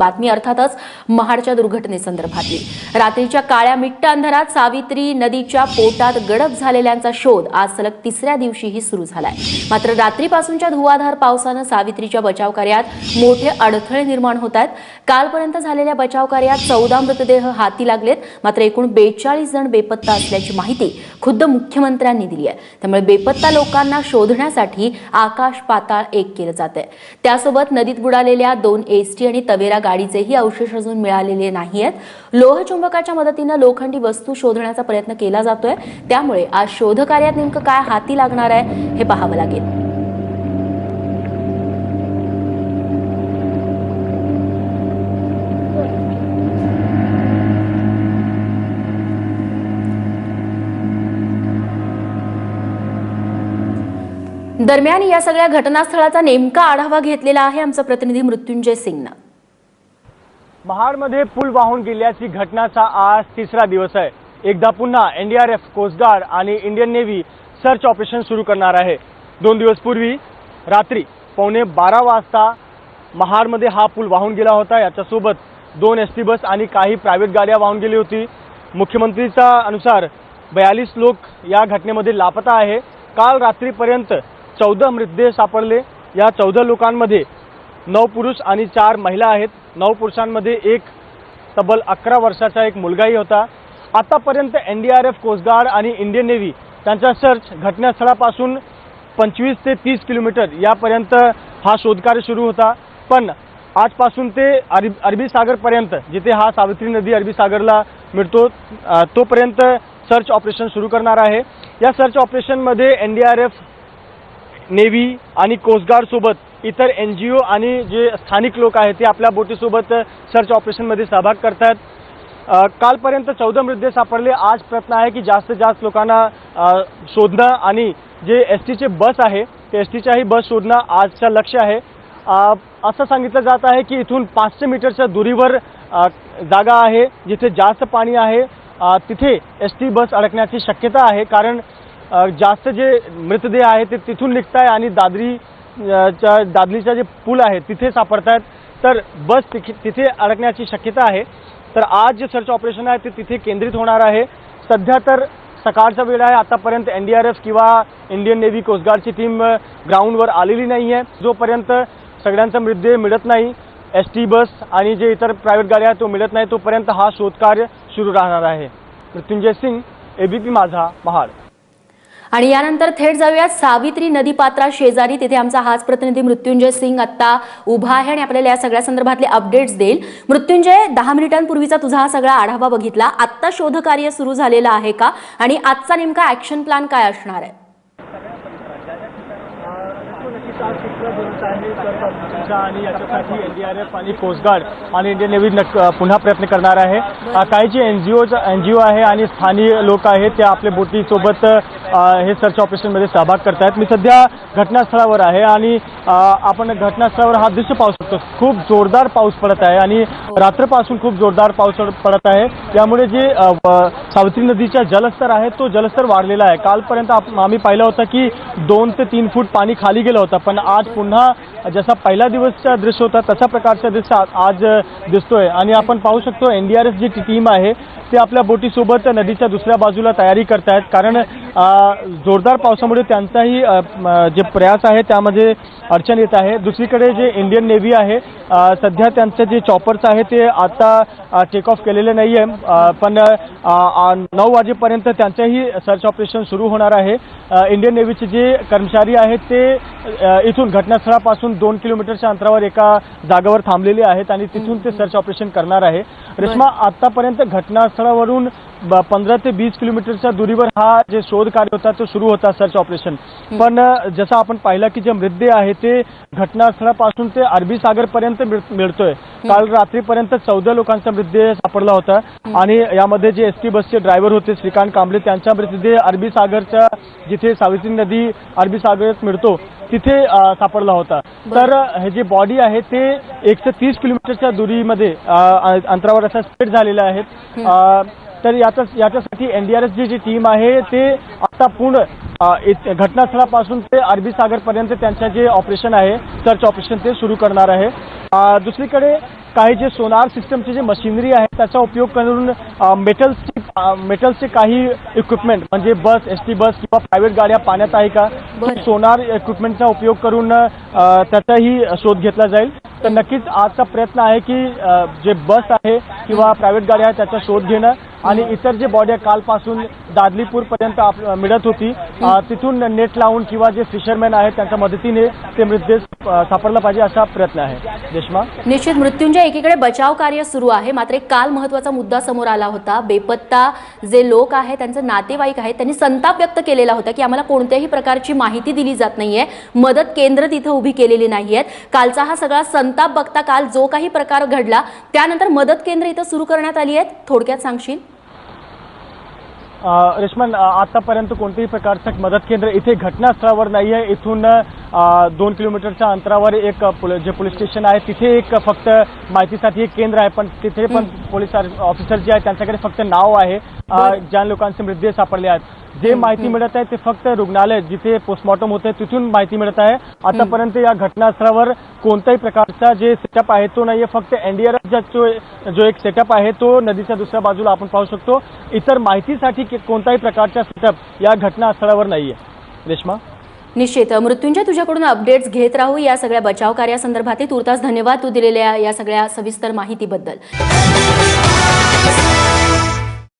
बातमी अर्थातच महाडच्या दुर्घटनेसंदर्भातली. रात्रीच्या काळ्या मिट्ट अंधारात सावित्री नदीच्या पोटात गडप झालेल्यांचा शोध आज सलग तिसऱ्या दिवशीही सुरू झालाय. मात्र रात्रीपासूनच्या धुवाधार पावसानं सावित्रीच्या बचाव कार्यात मोठे अडथळे निर्माण होत आहेत. कालपर्यंत झालेल्या बचाव कार्यात चौदा मृतदेह हाती लागलेत. मात्र एकूण बेचाळीस जण बेपत्ता असल्याची माहिती खुद्द मुख्यमंत्र्यांनी दिली आहे. त्यामुळे बेपत्ता लोकांना शोधण्यासाठी आकाश पाताळ एक केलं जात आहे त्यासोबत नदीत बुडालेल्या दोन एसटी आणि तवेरा गाडीचेही अवशेष अजून मिळालेले नाही आहेत लोहचुंबकाच्या मदतीनं लोखंडी वस्तू शोधण्याचा प्रयत्न केला जातोय. त्यामुळे आज शोधकार्यात नेमकं काय हाती लागणार आहे हे पाहावं लागेल. दरम्यान या सगळ्या घटनास्थळाचा नेमका आढावा घेतलेला आहे आमचा प्रतिनिधी मृत्युंजय सिंगनं. महाडमध्ये पूल वाहून गेल्याची घटनाचा आज तिसरा दिवस आहे. एकदा पुन्हा एनडीआरएफ कोस्टगार्ड आणि इंडियन नेव्ही सर्च ऑपरेशन सुरू करणार आहे. दोन दिवस पूर्वी रात्री पावणे बारा वाजता महाडमध्ये हा पूल वाहून गेला होता. याच्यासोबत दोन एस टी बस आणि काही प्रायव्हेट गाड्या वाहून गेली होती. मुख्यमंत्रीचा अनुसार बयालीस लोक या घटनेमध्ये लापता आहे. काल रात्रीपर्यंत चौदा मृतदेह सापडले. या चौदा लोकांमध्ये नऊ पुरुष आणि चार महिला आहेत. नऊ पुरुषांमध्ये एक तब्बल अकरा वर्षाचा एक मुलगाही होता. आतापर्यंत N D R F coastguard आणि इंडियन नेव्ही त्यांचा सर्च घटनास्थळापासून पंचवीस ते तीस किलोमीटर यापर्यंत हा शोधकार्य सुरू होता. पण आजपासून ते अरब अरबी सागरपर्यंत जिथे हा सावित्री नदी अरबी सागरला मिळतो तोपर्यंत सर्च ऑपरेशन सुरू करणार आहे. या सर्च ऑपरेशनमध्ये N D R F navy आणि कोस्टगार्ड सोबत इतर एन जी ओ आणि जे स्थानिक लोक आहेत ते आपल्या बोटीसोबत सर्च ऑपरेशनमध्ये सहभाग करतात कालपर्यंत चौदा मृतदेह सापडले. आज प्रयत्न आहे की जास्तीत जास्त लोकांना शोधणं आणि जे एस टीचे बस आहे ते एस टीच्याही बस शोधणं आजचं लक्ष आहे. असं सांगितलं जात आहे की इथून पाचशे मीटरच्या दुरीवर जागा आहे जिथे जास्त पाणी आहे. तिथे एस टी बस अडकण्याची शक्यता आहे. कारण जास्त जे मृतदेह आहे ते तिथून निघत आहे आणि दादरी च्या दादलीचा जे पूल आहे तिथे सापडत आहेत तर बस तिथे तिथे अडकण्याची शक्यता आहे. तर आज जे सर्च ऑपरेशन आहे ते तिथे केंद्रित होणार आहे. सध्या तर सकाळचा वेळ आहे आतापर्यंत एन डी आर एफ किंवा इंडियन नेव्ही कोस्टगार्डची टीम ग्राउंडवर आलेली नाही आहे. जोपर्यंत सगळ्यांचा मृतदेह मिळत नाही एस टी बस आणि जे इतर प्रायव्हेट गाड्या आहेत तो मिळत नाही तोपर्यंत हा शोधकार्य सुरू राहणार आहे. मृत्युंजय सिंग एबीपी माझा महाड आणि यानंतर थेट जाऊया सावित्री नदीपात्रा शेजारी. तिथे आमचा हाच प्रतिनिधी मृत्युंजय सिंग आता उभा आहे आणि आपल्याला या सगळ्या संदर्भातले अपडेट्स देईल. मृत्युंजय दहा मिनिटांपूर्वीचा तुझा हा सगळा आढावा बघितला. आत्ता शोधकार्य सुरू झालेलं आहे का? आणि आजचा नेमका ऍक्शन प्लॅन काय असणार आहे? आणि याच्यासाठी एनडीआरएफ आणि कोस्टगार्ड आणि इंडियन नेव्ही पुन्हा प्रयत्न करणार आहे काही जे एनजीओ एनजीओ आहे आणि स्थानिक लोक आहेत ते आपल्या बोटीसोबत हे सर्च ऑपरेशनमध्ये सहभाग करतायत. मी सध्या घटनास्थळावर आहे आणि आपण घटनास्थळावर हा दृश्य पाहू शकतो. खूप जोरदार पाऊस पडत आहे आणि रात्रपासून खूप जोरदार पाऊस पडत आहे. त्यामुळे जे सावित्री नदीचा जलस्तर आहे तो जलस्तर वाढलेला आहे. कालपर्यंत आम्ही पाहिलं होतं की दोन ते तीन फूट पाणी खाली गेलं होतं. पण आज पुन्हा जसा पहिला दिवसचा दृश्य होता तसा प्रकारचा दृश्य आज दिसतोय. आणि आपण पाहू शकतो एनडीआरएफ जी टीम आहे. ते आपल्या बोटीसोबत नदीच्या दुसऱ्या बाजूला तयारी करतायत. कारण जोरदार पावसामुळे त्यांचाही जे प्रयास आहे त्यामध्ये अडचण येत आहे. दुसरीकडे जे इंडियन नेव्ही आहे सध्या त्यांचे जे चॉपर्स आहे ते आता टेक ऑफ केलेले नाही आहे पण नऊ वाजेपर्यंत त्यांचंही सर्च ऑपरेशन सुरू होणार आहे. इंडियन नेव्हीचे जे कर्मचारी आहेत ते इथून घटनास्थळापासून दोन किलोमीटरच्या अंतरावर एका जागेवर थांबलेले आहेत आणि तिथून ते सर्च ऑपरेशन करणार आहे. रेश्मा आतापर्यंत घटनास्थळावरून पंधरा ते वीस किलोमीटरच्या दुरीवर हा जे शोध कार्य होता तो सुरू होता सर्च ऑपरेशन पण जसं आपण पाहिलं की जे मृतदेह आहे ते घटनास्थळापासून ते अरबी सागरपर्यंत मिळ- मिळतोय. काल रात्रीपर्यंत चौदा लोकांचा मृतदेह सापडला होता. आणि यामध्ये जे एस टी बसचे ड्रायव्हर होते श्रीकांत कांबळे त्यांचा मृतदेह अरबी सागरच्या जिथे सावित्री नदी अरबी सागरात मिळतो तिथे सापडला होता. तर हे जे बॉडी आहे ते एकशे तीस किलोमीटरच्या दुरीमध्ये अंतरावर असा स्प्रेड झालेले आहेत अ, तर याच्या याच्यासाठी एनडीआरएफची जी टीम आहे ते आता पूर्ण घटनास्थळापासून ते अरबी सागरपर्यंत त्यांचं जे ऑपरेशन आहे सर्च ऑपरेशन ते सुरू करणार आहे. दुसरीकडे काही जे सोनार सिस्टमची जी मशिनरी आहे त्याचा उपयोग करून अ, मेटल्सची काही इक्विपमेंट म्हणजे बस एस टी बस किंवा प्रायव्हेट गाड्या पाण्यात आहे का. सोनार इक्विपमेंटचा उपयोग करून त्याचाही शोध घेतला जाईल. तर नक्कीच आजचा प्रयत्न आहे की जे बस आहे किंवा प्रायव्हेट गाड्या आहेत त्याचा शोध घेणं. आणि इतर जे बॉडी कालपासून दादलीपूरपर्यंत आप- मिळत होती तिथून नेट लावून किंवा जे फिशरमॅन आहेत त्यांच्या मदतीने ते मृतदेह सापडला पाहिजे असा प्रयत्न आहे. देशमा निश्चित मृत्यूंच्या एकीकडे बचाव कार्य सुरू आहे. मात्र एक काल महत्त्वाचा मुद्दा समोर आला होता. बेपत्ता जे लोक आहेत त्यांचे नातेवाईक आहेत त्यांनी संताप व्यक्त केलेला होता की आम्हाला कोणत्याही प्रकारची माहिती दिली जात नाहीये. मदत केंद्र तिथं उभी केलेली नाहीयेत. कालचा हा सगळा संताप बघता काल जो काही प्रकार घडला त्यानंतर मदत केंद्र इथं सुरू करण्यात आली आहेत. थोडक्यात सांगशील? रेश्मान आतापर्यंत कोणत्याही प्रकारचं मदत केंद्र इथे घटनास्थळावर नाही आहे. इथून दोन किलोमीटरच्या अंतरावर एक जे पोलीस स्टेशन आहे तिथे एक फक्त माहितीसाठी एक केंद्र आहे पण तिथे पण पोलीस ऑफिसर जे आहेत त्यांच्याकडे फक्त नाव आहे. ज्या लोकांचे मृतदेह सापडले आहेत. जे माहिती मिळत आहे ते फक्त रुग्णालय जिथे पोस्टमॉर्टम होते तिथून माहिती मिळत आहे. आतापर्यंत या घटनास्थळावर कोणत्याही प्रकारचा जे सेटअप आहे तो नाहीये. फक्त एनडीआरएफचा जो जो एक सेटअप आहे तो नदीच्या दुसऱ्या बाजूला आपण पाहू शकतो. इतर माहितीसाठी के- कोणताही प्रकारचा सेटअप या घटनास्थळावर नाहीये. रेश्मा? निश्चित. मृत्यूंच्या तुझ्याकडून अपडेट्स घेत राहू या सगळ्या बचाव कार्यासंदर्भातील तुर्तास धन्यवाद तू दिलेल्या या सगळ्या सविस्तर माहितीबद्दल.